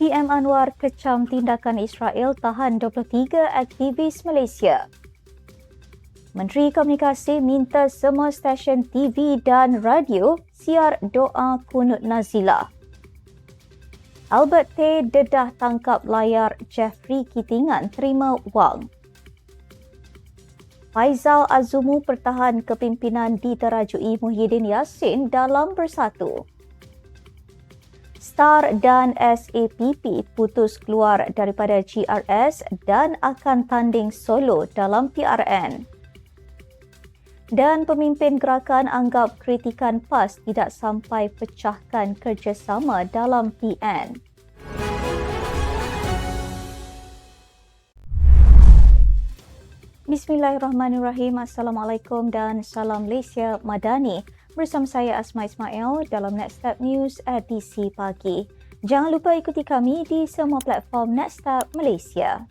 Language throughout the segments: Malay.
PM Anwar kecam tindakan Israel tahan 23 aktivis Malaysia. Menteri Komunikasi minta semua stesen TV dan radio siar doa kunut Nazila. Albert T. dedah tangkap layar Jeffrey Kitingan terima wang. Faizal Azumu pertahan kepimpinan diterajui Muhyiddin Yassin dalam bersatu. Star dan SAPP putus keluar daripada GRS dan akan tanding solo dalam PRN. Dan pemimpin gerakan anggap kritikan PAS tidak sampai pecahkan kerjasama dalam PN. Bismillahirrahmanirrahim. Assalamualaikum dan salam Malaysia Madani bersama saya Asma Ismail dalam Next Step News edisi pagi. Jangan lupa ikuti kami di semua platform Next Step Malaysia.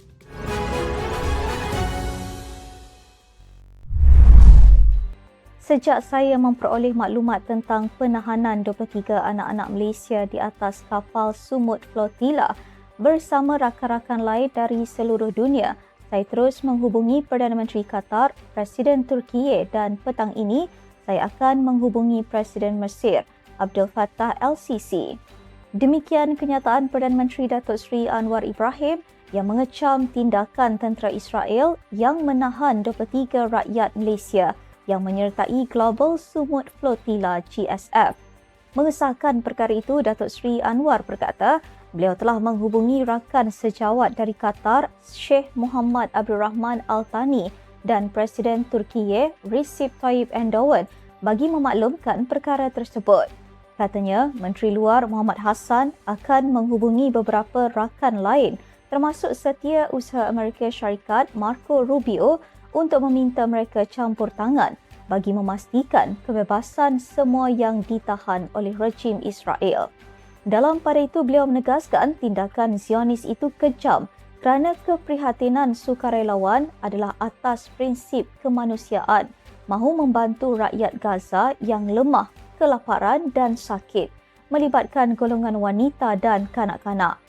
Sejak saya memperoleh maklumat tentang penahanan 23 anak-anak Malaysia di atas kapal Sumut Flotilla bersama rakan-rakan lain dari seluruh dunia, saya terus menghubungi Perdana Menteri Qatar, Presiden Turkiye dan petang ini saya akan menghubungi Presiden Mesir Abdul Fattah LCC. Demikian kenyataan Perdana Menteri Datuk Seri Anwar Ibrahim yang mengecam tindakan tentera Israel yang menahan 23 rakyat Malaysia yang menyertai Global Sumut Flotilla GSF. Mengesahkan perkara itu, Datuk Seri Anwar berkata, beliau telah menghubungi rakan sejawat dari Qatar, Sheikh Muhammad Abdul Rahman Al-Thani dan Presiden Turkiye Recep Tayyip Erdogan bagi memaklumkan perkara tersebut. Katanya, Menteri Luar Muhammad Hassan akan menghubungi beberapa rakan lain termasuk setia usaha Amerika Syarikat Marco Rubio untuk meminta mereka campur tangan bagi memastikan kebebasan semua yang ditahan oleh rejim Israel. Dalam pada itu, beliau menegaskan tindakan Zionis itu kejam kerana keprihatinan sukarelawan adalah atas prinsip kemanusiaan mahu membantu rakyat Gaza yang lemah, kelaparan dan sakit melibatkan golongan wanita dan kanak-kanak.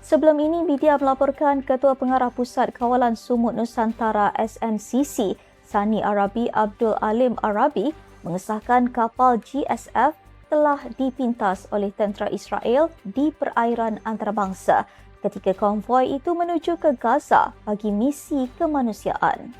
Sebelum ini, media melaporkan Ketua Pengarah Pusat Kawalan Sumut Nusantara SNCC, Sani Arabi Abdul Alim Arabi, mengesahkan kapal GSF telah dipintas oleh tentera Israel di perairan antarabangsa ketika konvoi itu menuju ke Gaza bagi misi kemanusiaan.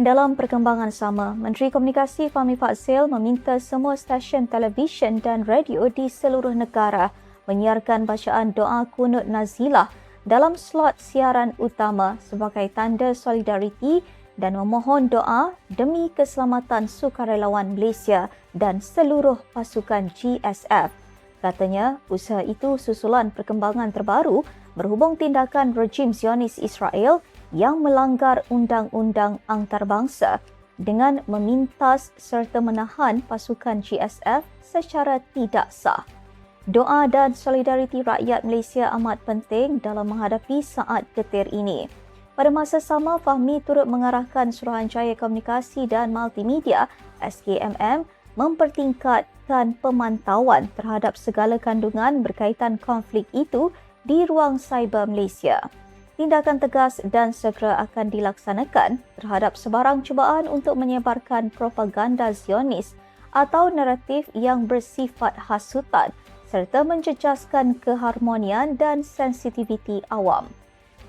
Dalam perkembangan sama, Menteri Komunikasi Fahmi Fadzil meminta semua stesen televisyen dan radio di seluruh negara menyiarkan bacaan doa kunut nazilah dalam slot siaran utama sebagai tanda solidariti dan memohon doa demi keselamatan sukarelawan Malaysia dan seluruh pasukan GSF. Katanya, usaha itu susulan perkembangan terbaru berhubung tindakan rejim Zionis Israel yang melanggar undang-undang antarabangsa dengan memintas serta menahan pasukan GSF secara tidak sah. Doa dan solidariti rakyat Malaysia amat penting dalam menghadapi saat getir ini. Pada masa sama, Fahmi turut mengarahkan Suruhanjaya Komunikasi dan Multimedia SKMM mempertingkatkan pemantauan terhadap segala kandungan berkaitan konflik itu di ruang cyber Malaysia. Tindakan tegas dan segera akan dilaksanakan terhadap sebarang cubaan untuk menyebarkan propaganda Zionis atau naratif yang bersifat hasutan serta menjejaskan keharmonian dan sensitiviti awam.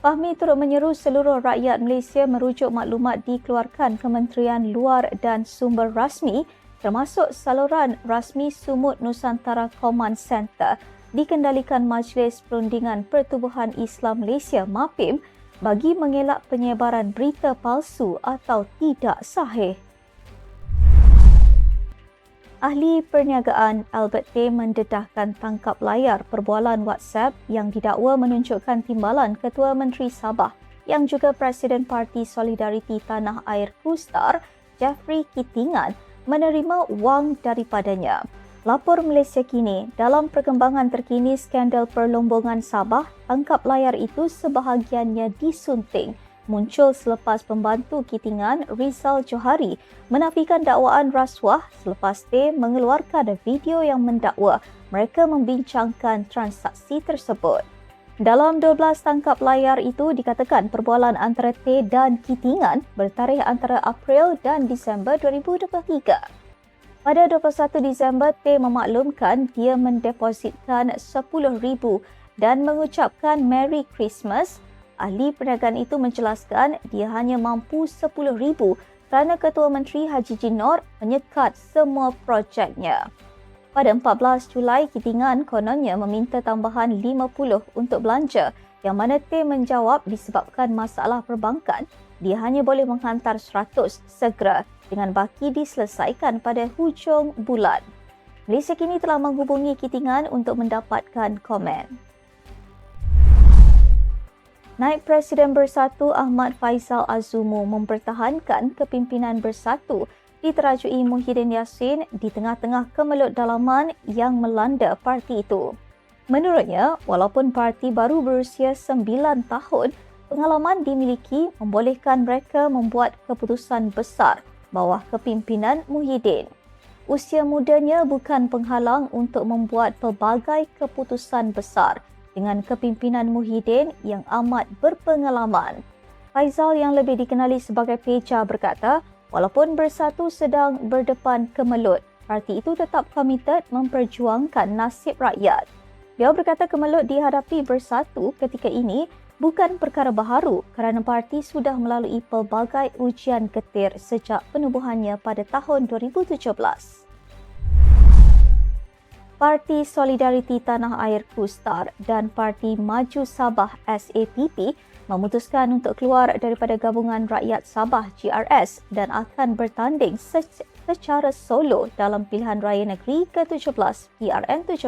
Fahmi turut menyeru seluruh rakyat Malaysia merujuk maklumat dikeluarkan Kementerian Luar dan Sumber Rasmi termasuk saluran rasmi Sumut Nusantara Command Center dikendalikan Majlis Perundingan Pertubuhan Islam Malaysia MAPIM bagi mengelak penyebaran berita palsu atau tidak sahih. Ahli perniagaan Albert Tay mendedahkan tangkap layar perbualan WhatsApp yang didakwa menunjukkan timbalan Ketua Menteri Sabah yang juga Presiden Parti Solidariti Tanah Air Kustar, Jeffrey Kitingan menerima wang daripadanya. Lapor Malaysia kini, dalam perkembangan terkini skandal perlombongan Sabah, tangkap layar itu sebahagiannya disunting muncul selepas pembantu Kitingan Rizal Johari menafikan dakwaan rasuah selepas T mengeluarkan video yang mendakwa mereka membincangkan transaksi tersebut. Dalam 12 tangkap layar itu dikatakan perbualan antara T dan Kitingan bertarikh antara April dan Disember 2023. Pada 21 Disember, T memaklumkan dia mendepositkan RM10,000 dan mengucapkan Merry Christmas. Ahli perniagaan itu menjelaskan dia hanya mampu RM10,000 kerana Ketua Menteri Haji Jinor menyekat semua projeknya. Pada 14 Julai, Kitingan kononnya meminta tambahan 50 untuk belanja yang mana T menjawab disebabkan masalah perbankan, dia hanya boleh menghantar 100 segera dengan baki diselesaikan pada hujung bulan. Malaysia kini telah menghubungi Kitingan untuk mendapatkan komen. Naib Presiden Bersatu Ahmad Faisal Azumu mempertahankan kepimpinan Bersatu diterajui Muhyiddin Yassin di tengah-tengah kemelut dalaman yang melanda parti itu. Menurutnya, walaupun parti baru berusia 9 tahun, pengalaman dimiliki membolehkan mereka membuat keputusan besar bawah kepimpinan Muhyiddin. Usia mudanya bukan penghalang untuk membuat pelbagai keputusan besar dengan kepimpinan Muhyiddin yang amat berpengalaman. Faizal yang lebih dikenali sebagai Peja berkata, Walaupun Bersatu sedang berdepan kemelut, parti itu tetap komited memperjuangkan nasib rakyat. Dia berkata kemelut dihadapi Bersatu ketika ini bukan perkara baharu kerana parti sudah melalui pelbagai ujian ketir sejak penubuhannya pada tahun 2017. Parti Solidariti Tanah Air Kustar dan Parti Maju Sabah SAPP memutuskan untuk keluar daripada gabungan rakyat Sabah GRS dan akan bertanding secara solo dalam pilihan raya negeri ke-17 PRN 17.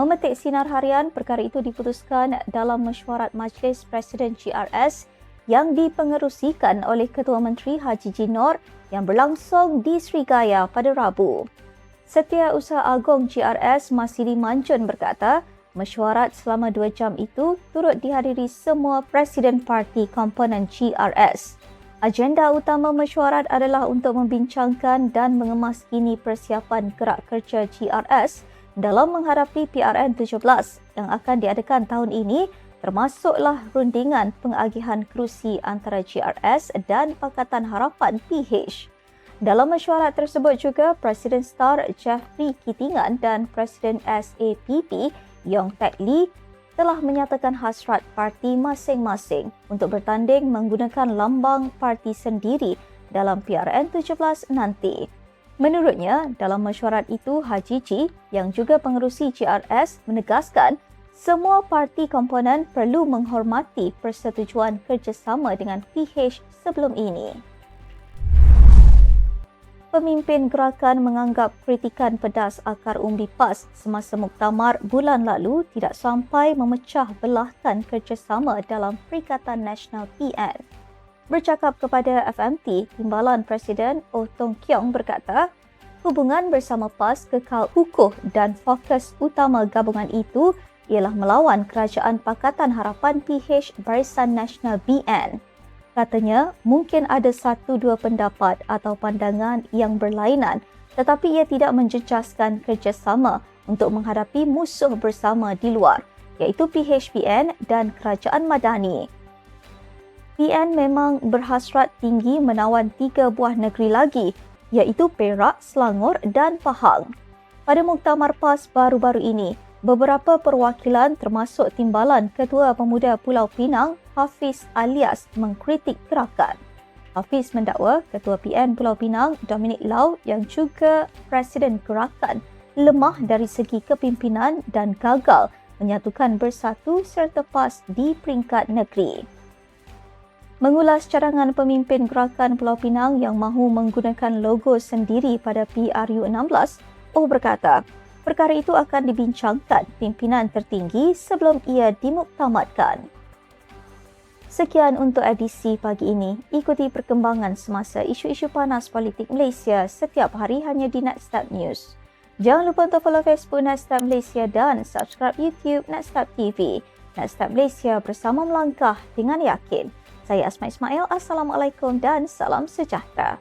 Memetik sinar harian, perkara itu diputuskan dalam mesyuarat Majlis Presiden GRS yang dipengerusikan oleh Ketua Menteri Haji Jinor yang berlangsung di Srigaya pada Rabu. Setiausaha Agong GRS Masili Manjun berkata, Mesyuarat selama dua jam itu turut dihadiri semua Presiden Parti komponen GRS. Agenda utama mesyuarat adalah untuk membincangkan dan mengemaskini persiapan gerak kerja GRS dalam menghadapi PRN 17 yang akan diadakan tahun ini termasuklah rundingan pengagihan kerusi antara GRS dan Pakatan Harapan PH. Dalam mesyuarat tersebut juga Presiden Star Jeffrey Kitingan dan Presiden SAPP Yong Tek Lee telah menyatakan hasrat parti masing-masing untuk bertanding menggunakan lambang parti sendiri dalam PRN 17 nanti. Menurutnya, dalam mesyuarat itu Haji Ji yang juga pengerusi GRS menegaskan semua parti komponen perlu menghormati persetujuan kerjasama dengan PH sebelum ini pemimpin gerakan menganggap kritikan pedas akar umbi PAS semasa muktamar bulan lalu tidak sampai memecah belahkan kerjasama dalam Perikatan Nasional PN. Bercakap kepada FMT, Timbalan Presiden Oh Tong Kiong berkata, hubungan bersama PAS kekal kukuh dan fokus utama gabungan itu ialah melawan Kerajaan Pakatan Harapan PH Barisan Nasional BN. Katanya, mungkin ada satu dua pendapat atau pandangan yang berlainan tetapi ia tidak menjejaskan kerjasama untuk menghadapi musuh bersama di luar iaitu PHPN dan Kerajaan Madani. PN memang berhasrat tinggi menawan tiga buah negeri lagi iaitu Perak, Selangor dan Pahang. Pada Muktamar PAS baru-baru ini, beberapa perwakilan termasuk Timbalan Ketua Pemuda Pulau Pinang Hafiz alias mengkritik gerakan. Hafiz mendakwa Ketua PN Pulau Pinang Dominic Lau yang juga Presiden Gerakan lemah dari segi kepimpinan dan gagal menyatukan bersatu serta PAS di peringkat negeri. Mengulas cadangan pemimpin Gerakan Pulau Pinang yang mahu menggunakan logo sendiri pada PRU 16, Oh berkata, perkara itu akan dibincangkan pimpinan tertinggi sebelum ia dimuktamadkan. Sekian untuk edisi pagi ini. Ikuti perkembangan semasa isu-isu panas politik Malaysia setiap hari hanya di Netstab News. Jangan lupa untuk follow Facebook Netstab Malaysia dan subscribe YouTube Netstab TV. Netstab Malaysia bersama melangkah dengan yakin. Saya Asma Ismail. Assalamualaikum dan salam sejahtera.